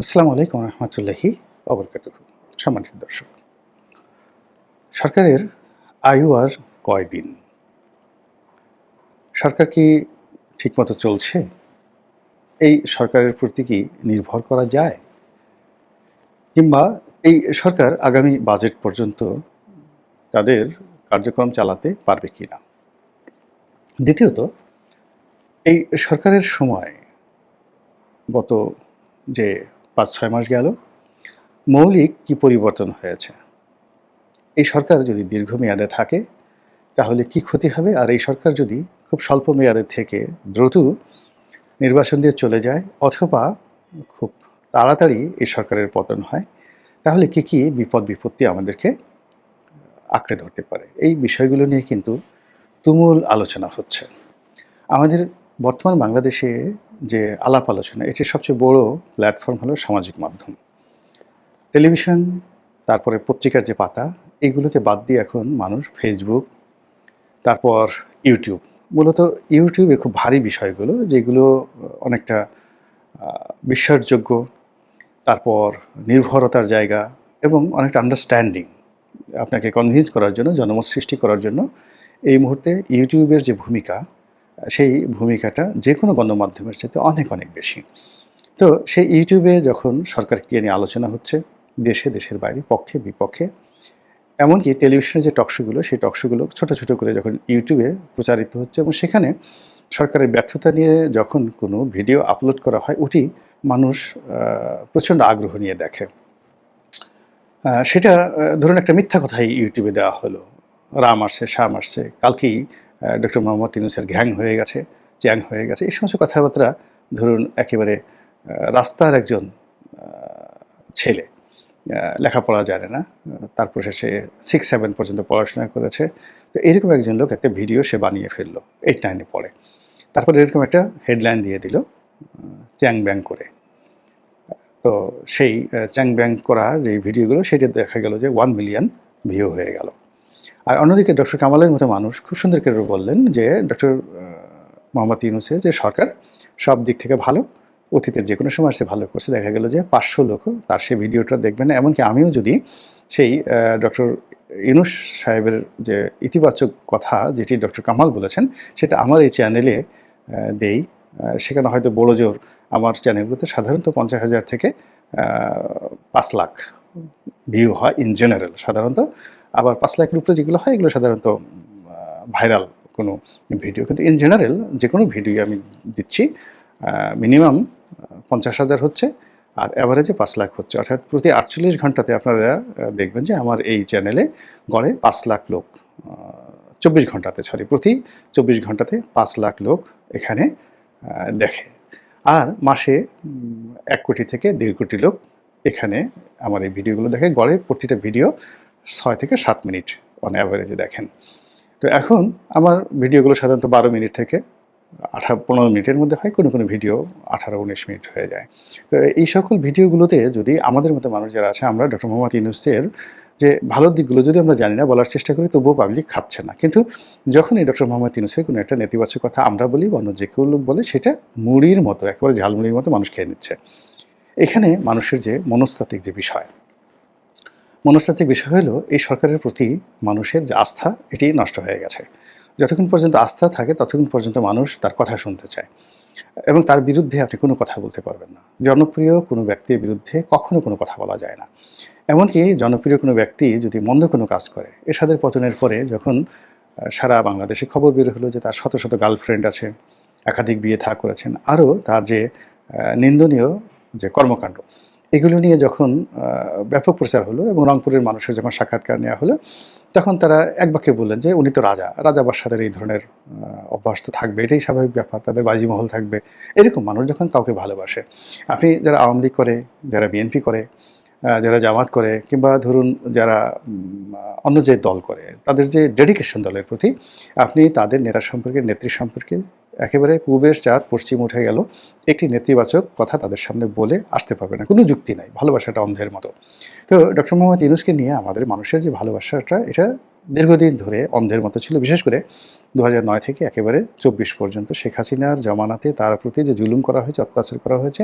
আসসালামু আলাইকুম রহমতুল্লাহি অবরকাত সম্মানিত দর্শক, সরকারের আয়ু আর কয়দিন সরকার কি ঠিকমতো চলছে? এই সরকারের প্রতি কি নির্ভর করা যায়? কিংবা এই সরকার আগামী বাজেট পর্যন্ত তাদের কার্যক্রম চালাতে পারবে কি না দ্বিতীয়ত, এই সরকারের সময় গত যে পাঁচ, ছয় মাস গেল। মৌলিক কি পরিবর্তন হয়েছে? এই সরকার যদি দীর্ঘমেয়াদে থাকে, তাহলে কি ক্ষতি হবে? আর এই সরকার যদি খুব স্বল্প মেয়াদে থেকে দ্রুত নির্বাচন দিয়ে চলে যায়, অথবা খুব তাড়াতাড়ি এই সরকারের পতন হয়, তাহলে কি কি বিপদ, বিপত্তি আমাদেরকে আঁকড়ে ধরতে পারে? এই বিষয়গুলো নিয়ে কিন্তু তুমুল আলোচনা হচ্ছে। আমাদের বর্তমান বাংলাদেশে যে আলাপ আলোচনা এটির সবচেয়ে বড় প্ল্যাটফর্ম হলো সামাজিক মাধ্যম। টেলিভিশন, তারপরে পত্রিকার যে পাতা, এগুলোকে বাদ দিয়ে এখন মানুষ ফেসবুক তারপর ইউটিউব মূলত ইউটিউবে খুব ভারী বিষয়গুলো, যেগুলো অনেকটা বিশ্বাসযোগ্য, তারপর নির্ভরতার জায়গা এবং অনেকটা আন্ডারস্ট্যান্ডিং আপনাকে কনভিন্স করার জন্য, জনমত সৃষ্টি করার জন্য এই মুহূর্তে ইউটিউবের যে ভূমিকা সেই ভূমিকাটা যে কোনো গণমাধ্যমের চাইতে অনেক অনেক বেশি। তো সেই ইউটিউবে যখন সরকারকে নিয়ে আলোচনা হচ্ছে, দেশে, দেশের বাইরে, পক্ষে, বিপক্ষে, এমনকি টেলিভিশনের যে টকশোগুলো সেই টকশোগুলো ছোট ছোট করে যখন ইউটিউবে প্রচারিত হচ্ছে এবং সেখানে সরকারের ব্যর্থতা নিয়ে যখন কোনো ভিডিও আপলোড করা হয়, ওটি মানুষ প্রচণ্ড আগ্রহ নিয়ে দেখে। সেটা ধরুন একটা মিথ্যা কথাই ইউটিউবে দেওয়া হলো। রাম আসছে, শ্যাম আসছে, কালকেই ডক্টর মোহাম্মদ ইউনুসের ঘ্যাং হয়ে গেছে, চ্যাং হয়ে গেছে, এই সমস্ত কথাবার্তা ধরুন একেবারে রাস্তার একজন ছেলে লেখাপড়া জানে না তারপর সে সিক্স সেভেন পর্যন্ত পড়াশোনা করেছে, তো এরকম একজন লোক একটা ভিডিও সে বানিয়ে ফেলল এইট নাইনে পড়ে। তারপর এরকম একটা হেডলাইন দিয়ে দিল চ্যাং ব্যাং করে। তো সেই চ্যাং ব্যাং করা যে ভিডিওগুলো, সেটা দেখা গেল যে ওয়ান মিলিয়ন ভিউ হয়ে গেল। আর অন্যদিকে ডক্টর কামালের মতো মানুষ খুব সুন্দর করে বললেন যে ডক্টর মোহাম্মদ ইউনুসের যে সরকার, সব দিক থেকে ভালো, অতীতের যে কোনো সময় সে ভালো করছে। দেখা গেল যে পাঁচশো লোক তার সেই ভিডিওটা দেখবেন। না এমনকি আমিও যদি সেই ডক্টর ইনুস সাহেবের যে ইতিবাচক কথা যেটি ডক্টর কামাল বলেছেন, সেটা আমার এই চ্যানেলে দেই। সেখানে হয়তো বড় জোর আমার চ্যানেলগুলোতে সাধারণত পঞ্চাশ হাজার থেকে পাঁচ লাখ ভিউ হয় ইন জেনারেল সাধারণত। আবার পাঁচ লাখের উপরে যেগুলো হয়, এগুলো সাধারণত ভাইরাল কোনো ভিডিও। কিন্তু ইন জেনারেল যে কোনো ভিডিও আমি দিচ্ছি মিনিমাম পঞ্চাশ হাজার হচ্ছে, আর অ্যাভারেজে পাঁচ লাখ হচ্ছে। অর্থাৎ প্রতি আটচল্লিশ ঘন্টাতে আপনারা দেখবেন যে আমার এই চ্যানেলে গড়ে পাঁচ লাখ লোক চব্বিশ ঘন্টাতে সরি প্রতি চব্বিশ ঘন্টাতে পাঁচ লাখ লোক এখানে দেখে। আর মাসে এক কোটি থেকে দেড় কোটি লোক এখানে আমার এই ভিডিওগুলো দেখে গড়ে প্রতিটা ভিডিও ছয় থেকে সাত মিনিট অন অ্যাভারেজে দেখেন। তো এখন আমার ভিডিওগুলো সাধারণত বারো মিনিট থেকে আঠারো পনেরো মিনিটের মধ্যে হয়, কোনো কোনো ভিডিও আঠারো, উনিশ মিনিট হয়ে যায়। তো এই সকল ভিডিওগুলোতে যদি আমাদের মতো মানুষ যারা আছে, আমরা ডক্টর মোহাম্মদ ইউনুসের যে ভালো দিকগুলো যদি আমরা জানি না, বলার চেষ্টা করি, তবুও পাবলিক খাচ্ছে না। কিন্তু যখনই ডক্টর মোহাম্মদ ইউনুসের কোনো একটা নেতিবাচক কথা আমরা বলি, বা অন্য যে কেউ লোক বলে, সেটা মুড়ির মতো, একেবারে ঝালমুড়ির মতো মানুষ খেয়ে নিচ্ছে। এখানে মানুষের যে মনস্তাত্ত্বিক যে বিষয় মনস্তাত্ত্বিক বিষয় হলো, এই সরকারের প্রতি মানুষের যে আস্থা, এটি নষ্ট হয়ে গেছে। যতক্ষণ পর্যন্ত আস্থা থাকে, ততক্ষণ পর্যন্ত মানুষ তার কথা শুনতে চায়। এবং তার বিরুদ্ধে আপনি কোনো কথা বলতে পারবেন না। জনপ্রিয় কোনো ব্যক্তির বিরুদ্ধে কখনো কোনো কথা বলা যায় না। এমনকি জনপ্রিয় কোনো ব্যক্তি যদি মন্দ কোনো কাজ করে, এরশাদের পতনের পরে যখন সারা বাংলাদেশে খবর বের হলো যে তার শত শত গার্লফ্রেন্ড আছে, একাধিক বিয়ে থা করেছেন, আরও তার যে নিন্দনীয় যে কর্মকাণ্ড এগুলো নিয়ে যখন ব্যাপক প্রচার হলো এবং রংপুরের মানুষের যখন সাক্ষাৎকার নেওয়া হলো, তখন তারা এক বাক্যে বললেন যে উনি তো রাজা রাজা বাদশাদের এই ধরনের অভ্যাস তো থাকবে, এটাই স্বাভাবিক ব্যাপার, তাদের বাজিমহল থাকবে। এরকম মানুষ যখন কাউকে ভালোবাসে, আপনি যারা আওয়ামী লীগ করে, যারা বিএনপি করে যারা জামাত করে, কিংবা ধরুন যারা অন্য যে দল করে, তাদের যে ডেডিকেশন দলের প্রতি, আপনি তাদের নেতা সম্পর্কে, নেত্রী সম্পর্কে একেবারে পূবের চাঁদ পশ্চিম উঠে গেল। একটি নেতিবাচক কথা তাদের সামনে বলে আসতে পারবে না। কোনো যুক্তি নাই, ভালোবাসাটা অন্ধের মতো। তো ডক্টর মোহাম্মদ ইউনুসকে নিয়ে আমাদের মানুষের যে ভালোবাসাটা, এটা দীর্ঘদিন ধরে অন্ধের মতো ছিল। বিশেষ করে দু নয় থেকে একেবারে চব্বিশ পর্যন্ত শেখ হাসিনার জমানাতে তার প্রতি যে জুলুম করা হয়েছে, অত্যাচার করা হয়েছে,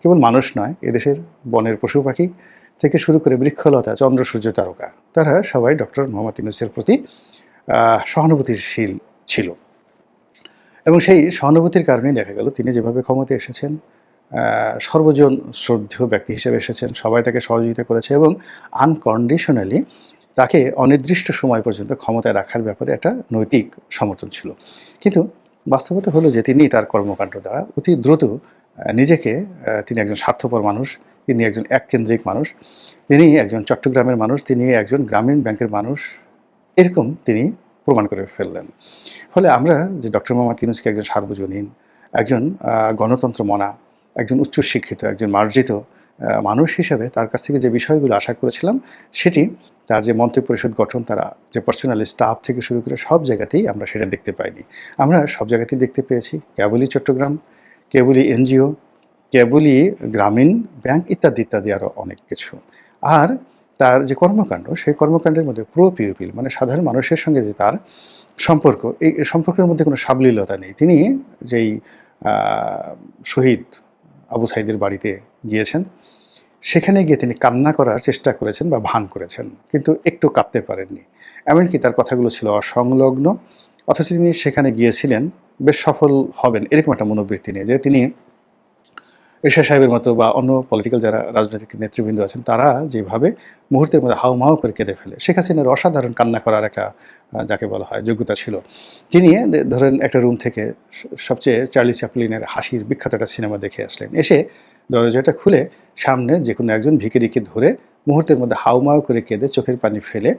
কেবল মানুষ নয়, এদেশের বনের পশু পাখি থেকে শুরু করে বৃক্ষলতা, চন্দ্র, সূর্য, তারকা, তারা সবাই ডক্টর মোহাম্মদ ইউনুসের প্রতি সহানুভূতিশীল ছিল। এবং সেই সহানুভূতির কারণেই দেখা গেল তিনি যেভাবে ক্ষমতায় এসেছেন সর্বজন শ্রদ্ধেয় ব্যক্তি হিসেবে এসেছেন, সবাই তাকে সহযোগিতা করেছে এবং আনকন্ডিশনালি তাকে অনির্দিষ্ট সময় পর্যন্ত ক্ষমতায় রাখার ব্যাপারে একটা নৈতিক সমর্থন ছিল। কিন্তু বাস্তবতা হলো যে তিনি তার কর্মকাণ্ড দ্বারা অতি দ্রুত নিজেকে তিনি একজন স্বার্থপর মানুষ, তিনি একজন এককেন্দ্রিক মানুষ, তিনি একজন চট্টগ্রামের মানুষ, তিনি একজন গ্রামীণ ব্যাংকের মানুষ, এরকম তিনি প্রমাণ করে ফেললেন। ফলে আমরা যে ডক্টর মোহাম্মদ ইউনুসকে একজন সার্বজনীন, একজন গণতন্ত্র মনা, একজন উচ্চশিক্ষিত, একজন মার্জিত মানুষ হিসেবে তার কাছ থেকে যে বিষয়গুলো আশা করেছিলাম, সেটি তার যে মন্ত্রী পরিষদ গঠন, তারা যে পার্সোনাল স্টাফ থেকে শুরু করে সব জায়গাতেই আমরা সেটা দেখতে পাইনি। আমরা সব জায়গাতেই দেখতে পেয়েছি, কেবলই চট্টগ্রাম, কেবলই এনজিও, কেবলই গ্রামীণ ব্যাংক ইত্যাদি ইত্যাদি আরও অনেক কিছু। আর তার যে কর্মকাণ্ড, সেই কর্মকাণ্ডের মধ্যে প্রো পিউপিল মানে সাধারণ মানুষের সঙ্গে যে তার সম্পর্ক, এই সম্পর্কের মধ্যে কোনো সাবলীলতা নেই। তিনি যেই শহীদ আবু সাইদের বাড়িতে গিয়েছেন, সেখানে গিয়ে তিনি কান্না করার চেষ্টা করেছেন বা ভান করেছেন, কিন্তু একটু কাঁদতে পারেননি। এমনকি তার কথাগুলো ছিল অসংলগ্ন, অথচ তিনি সেখানে গিয়েছিলেন, বেশ সফল হবেন, এরকম একটা মনোবৃত্তি নিয়ে, যে তিনি এরশাদ সাহেবের মতো বা অন্য পলিটিক্যাল যারা রাজনৈতিক নেতৃবৃন্দ আছেন তারা যেভাবে মুহূর্তের মধ্যে হাউমাউ করে কেঁদে ফেলে শেখ হাসিনার অসাধারণ কান্না করার একটা যাকে বলা হয় যোগ্যতা ছিল। তিনি ধরেন একটা রুম থেকে সবচেয়ে চার্লি চ্যাপলিনের হাসির বিখ্যাত একটা সিনেমা দেখে আসলেন। এসে দরজাটা খুলে সামনে যে কোনো একজন ভিকিরিকে ধরে মুহূর্তের মধ্যে হাউমাউ করে কেঁদে চোখের পানি ফেলে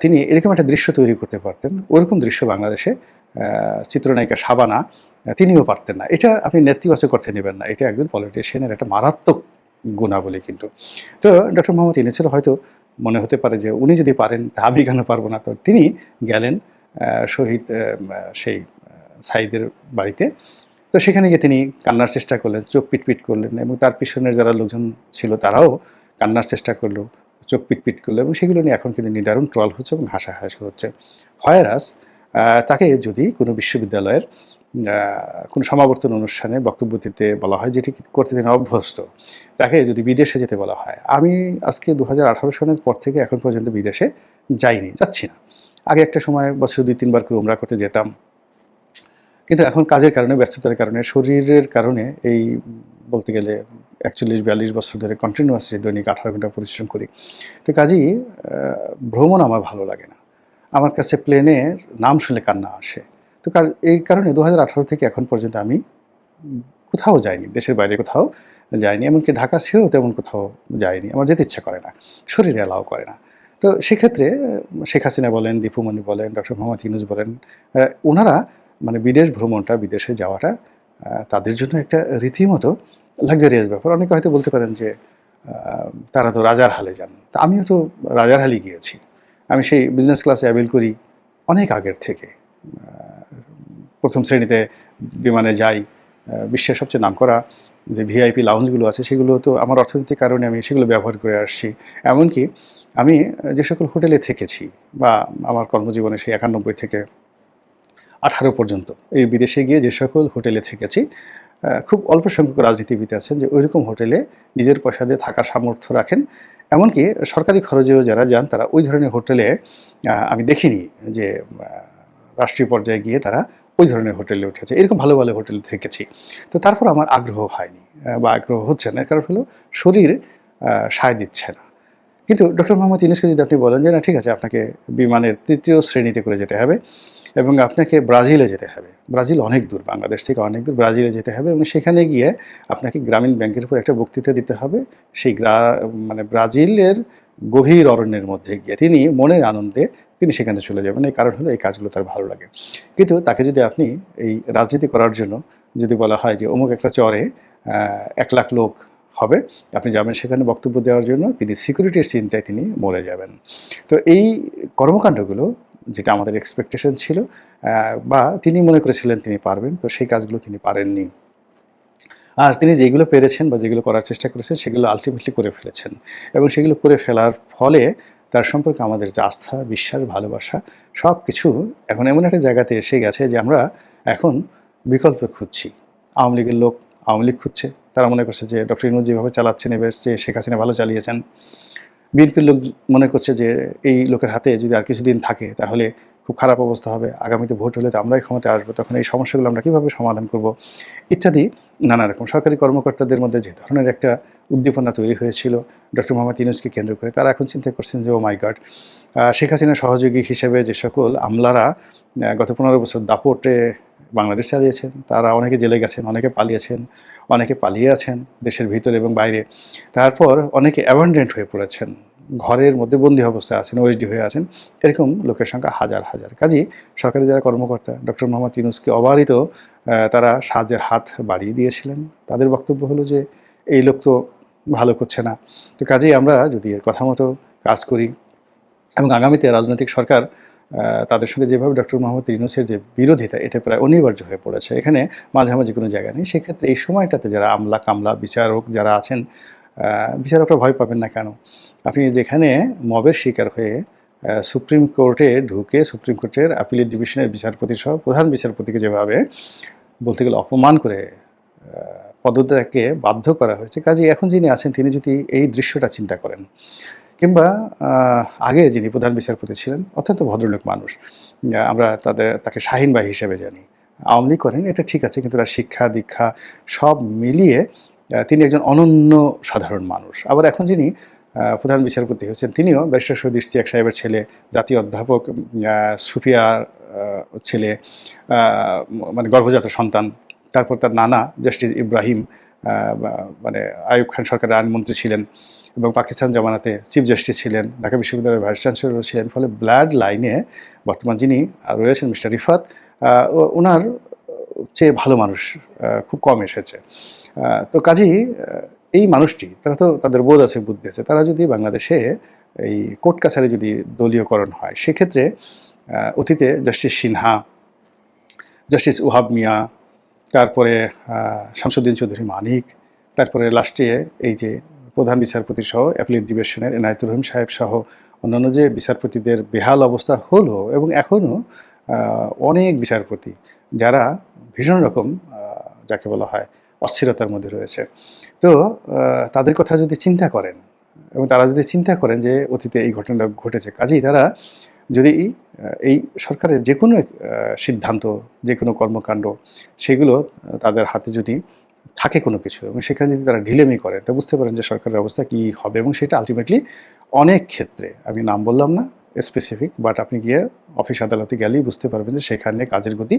তিনি এরকম একটা দৃশ্য তৈরি করতে পারতেন। ওরকম দৃশ্য বাংলাদেশে চিত্রনায়িকা আহ, তিনিও পারতেন না। এটা আপনি নেতিবাচক অর্থে নেবেন না। এটা একজন পলিটিশিয়ানের একটা মারাত্মক গুণাবলী কিন্তু। তো ডক্টর মোহাম্মদ ইনেছের হয়তো মনে হতে পারে যে উনি যদি পারেন আমি কেন পারব না? তো তিনি গেলেন শহীদ সেই সাইদের বাড়িতে। তো সেখানে গিয়ে তিনি কান্নার চেষ্টা করলেন, চোখ পিটপিট করলেন এবং তার পিছনের যারা লোকজন ছিল তারাও কান্নার চেষ্টা করল, চোখ পিটপিট করল এবং সেগুলো নিয়ে এখন কিন্তু নিদারুণ ট্রল হচ্ছে এবং হাসাহাসি হচ্ছে। হয়রাস তাকে যদি কোনো বিশ্ববিদ্যালয়ের কোনো সমাবর্তন অনুষ্ঠানে বক্তব্য দিতে বলা হয়, যেটি করতে তিনি অভ্যস্ত। তাকে যদি বিদেশে যেতে বলা হয়, আমি আজকে দু সনের পর থেকে এখন পর্যন্ত বিদেশে যাইনি, যাচ্ছি না। আগে একটা সময় বছর দুই, তিনবার করে উমরা করতে যেতাম। কিন্তু এখন কাজের কারণে, ব্যস্ততার কারণে, শরীরের কারণে এই বলতে গেলে একচল্লিশ, বিয়াল্লিশ বছর ধরে কন্টিনিউয়াসলি দৈনিক আঠারো ঘণ্টা পরিশ্রম করি, তো কাজেই ভ্রমণ আমার ভালো লাগে না। আমার কাছে প্লেনের নাম শুনলে কান্না আসে। তো এই কারণে দু হাজার আঠারো থেকে এখন পর্যন্ত আমি কোথাও যাইনি, দেশের বাইরে কোথাও যাইনি, এমনকি ঢাকা ছেড়েও তেমন কোথাও যাইনি, আমার যেতে ইচ্ছা করে না, শরীরে অ্যালাও করে না। তো সেক্ষেত্রে, শেখ হাসিনা বলেন দীপুমণি বলেন, ডক্টর মোহাম্মদ ইউনুস বলেন ওনারা মানে বিদেশ ভ্রমণটা, বিদেশে যাওয়াটা তাদের জন্য একটা রীতিমতো লাক্সারিয়াস ব্যাপার। অনেকে হয়তো বলতে পারেন যে তারা তো রাজার হালে যান। তা আমিও তো রাজার হালে গিয়েছি। আমি সেই বিজনেস ক্লাসে অ্যাভেল করি অনেক আগের থেকে। প্রথম শ্রেণীতে বিমানে যাই বিশ্বের সবচেয়ে নামকরা যে ভিআইপি লাউঞ্জগুলো আছে, সেগুলো তো আমার অর্থনৈতিক কারণে আমি সেগুলো ব্যবহার করে আসছি। এমনকি আমি যে সকল হোটেলে থেকেছি বা আমার কর্মজীবনে সেই একানব্বই থেকে আঠারো পর্যন্ত এই বিদেশে গিয়ে যে সকল হোটেলে থেকেছি খুব অল্প সংখ্যক রাজনীতিবিদ আছেন যে ওইরকম হোটেলে নিজের পয়সা দিয়ে থাকার সামর্থ্য রাখেন। এমনকি সরকারি খরচেও যারা যান, তারা ওই ধরনের হোটেলে আমি দেখিনি যে রাষ্ট্রীয় পর্যায়ে গিয়ে তারা ওই ধরনের হোটেলে উঠেছে। এরকম ভালো ভালো হোটেলে থেকেছি। তো তারপর আমার আগ্রহ হয়নি বা আগ্রহ হচ্ছে না। কারণ হলো শরীর সায় দিচ্ছে না। কিন্তু ডক্টর মোহাম্মদ ইউনুসকে যদি আপনি বলেন যে, না, ঠিক আছে, আপনাকে বিমানের তৃতীয় শ্রেণীতে করে যেতে হবে এবং আপনাকে ব্রাজিলে যেতে হবে। ব্রাজিল অনেক দূর, বাংলাদেশ থেকে অনেক দূর ব্রাজিলে যেতে হবে এবং সেখানে গিয়ে আপনাকে গ্রামীণ ব্যাংকের উপর একটা বক্তৃতা দিতে হবে। সেই মানে ব্রাজিলের গভীর অরণ্যের মধ্যে গিয়ে তিনি মনের আনন্দে তিনি সেখানে চলে যাবেন। এই কারণ হলো এই কাজগুলো তার ভালো লাগে। কিন্তু তাকে যদি আপনি এই রাজনীতি করার জন্য যদি বলা হয় যে অমুক একটা চরে এক লাখ লোক হবে, আপনি যাবেন সেখানে বক্তব্য দেওয়ার জন্য, তিনি সিকিউরিটির চিন্তায় তিনি মরে যাবেন। তো এই কর্মকাণ্ডগুলো, যেটা আমাদের এক্সপেকটেশন ছিল বা তিনি মনে করেছিলেন তিনি পারবেন, তো সেই কাজগুলো তিনি পারেননি। আর তিনি যেগুলো পেরেছেন বা যেগুলো করার চেষ্টা করেছেন, সেগুলো আলটিমেটলি করে ফেলেছেন। এবং সেগুলো করে ফেলার ফলে তার সম্পর্কে আমাদের যে আস্থা, বিশ্বাস, ভালোবাসা সব কিছু এখন এমন একটা জায়গাতে এসে গেছে যে আমরা এখন বিকল্প খুঁজছি। আওয়ামী লীগের লোক আওয়ামী লীগ খুঁজছে। তারা মনে করছে যে ডক্টর ইনুজ যেভাবে চালাচ্ছেন, এবার যে শেখ হাসিনা ভালো চালিয়েছেন। বিএনপির লোক মনে করছে যে এই লোকের হাতে যদি আর কিছুদিন থাকে, তাহলে খুব খারাপ অবস্থা হবে। আগামীতে ভোট হলে তো আমরাই ক্ষমতায় আসব। তখন এই সমস্যাগুলো আমরা কীভাবে সমাধান করব? ইত্যাদি নানা রকম সরকারি কর্মকর্তাদের মধ্যে যে ধরনের একটা উদ্দীপনা তৈরি হয়েছিল ডক্টর মোহাম্মদ ইনুজকে কেন্দ্র করে। তারা এখন চিন্তা করছেন যে ও মাই গড শেখ হাসিনার সহযোগী হিসেবে যে সকল আমলারা গত পনেরো বছর দাপটে বাংলাদেশ চালিয়েছেন, তারা অনেকে জেলে গেছেন, অনেকে পালিয়েছেন, অনেকে পালিয়ে আছেন দেশের ভিতরে এবং বাইরে। তারপর অনেকে অ্যাবান্ডেন্ট হয়ে পড়েছেন, ঘরের মধ্যে বন্দী অবস্থায় আছেন ওএসডি হয়ে আছেন, এরকম লোকের সংখ্যা হাজার হাজার। কাজী সরকারি যারা কর্মকর্তা, ডক্টর মোহাম্মদ ইউনুসকে অবারিত তারা সাহায্যের হাত বাড়িয়ে দিয়েছিলেন। তাদের বক্তব্য হলো যে, এই লোক তো ভালো করছে না। তো কাজেই আমরা যদি এর কথা মতো কাজ করি এবং আগামীতে রাজনৈতিক সরকার তাদের সঙ্গে যেভাবে ডক্টর মোহাম্মদ ইউনুসের যে বিরোধিতা, এটা প্রায় অনিবার্য হয়ে পড়েছে। এখানে মাঝামাঝি কোনো জায়গা নেই। সেক্ষেত্রে এই সময়টাতে যারা আমলা কামলা, বিচারক যারা আছেন বিচারকরা ভয় পাবেন না কেন? আপনি যেখানে মবের শিকার হয়ে সুপ্রিম কোর্টে ঢুকে, সুপ্রিম কোর্টের আপিলেট ডিভিশনের বিচারপতি সহ প্রধান বিচারপতিকে যেভাবে বলতে গেলে অপমান করে পদত্যাগকে বাধ্য করা হয়েছে। কাজে এখন যিনি আছেন, তিনি যদি এই দৃশ্যটা চিন্তা করেন, কিংবা আগে যিনি প্রধান বিচারপতি ছিলেন, অত্যন্ত ভদ্রলোক মানুষ আমরা তাদের, তাকে শাহিন ভাই হিসেবে জানি, আওয়ামী লীগ করেন, এটা ঠিক আছে, কিন্তু তার শিক্ষা, দীক্ষা সব মিলিয়ে তিনি একজন অনন্য সাধারণ মানুষ। আবার এখন যিনি প্রধান বিচারপতি হচ্ছেন তিনিও ব্যারিস্টার শহীদ ইশতিয়াক সাহেবের ছেলে, জাতীয় অধ্যাপক সুফিয়ার ছেলে মানে গর্ভজাত সন্তান তারপর তার নানা, জাস্টিস ইব্রাহিম মানে আয়ুব খান সরকারের আইনমন্ত্রী ছিলেন এবং পাকিস্তান জামানাতে চিফ জাস্টিস ছিলেন, ঢাকা বিশ্ববিদ্যালয়ের ভাইস চ্যান্সেলর ছিলেন, ফলে ব্লাড লাইনে বর্তমান যিনি রয়েছেন মিস্টার রিফাত ওনার চেয়ে ভালো মানুষ খুব কম এসেছে। তো কাজেই এই মানুষটি, তারা তো তাদের বোধ আছে, বুদ্ধি আছে, তারা যদি বাংলাদেশে এই কোর্ট কাছারি যদি দলীয়করণ হয়, সেক্ষেত্রে অতীতে জাস্টিস সিনহা, জাস্টিস উহাব মিয়া তারপরে শামসুদ্দিন চৌধুরী মানিক, তারপরে লাস্টে এই যে প্রধান বিচারপতি সহ অ্যাপিলেট ডিভিশনের এনায়তুর রহিম সাহেব সহ অন্যান্য যে বিচারপতিদের বেহাল অবস্থা হলো এবং এখনও অনেক বিচারপতি যারা ভীষণ রকম যাকে বলা হয় অস্থিরতার মধ্যে রয়েছে। তো তাদের কথা যদি চিন্তা করেন এবং তারা যদি চিন্তা করেন যে অতীতে এই ঘটনাটা ঘটেছে, কাজেই তারা যদি এই সরকারের যে কোনো সিদ্ধান্ত, যে কোনো কর্মকাণ্ড, সেগুলো তাদের হাতে যদি থাকে কোনো কিছু এবং সেখানে যদি তারা ঢিলেমি করে, তা বুঝতে পারেন যে সরকারের অবস্থা কী হবে এবং সেটা আলটিমেটলি অনেক ক্ষেত্রে, আমি নাম বললাম না স্পেসিফিক বাট আপনি গিয়ে অফিস আদালতে গেলেই বুঝতে পারবেন যে সেখানে কাজের গতি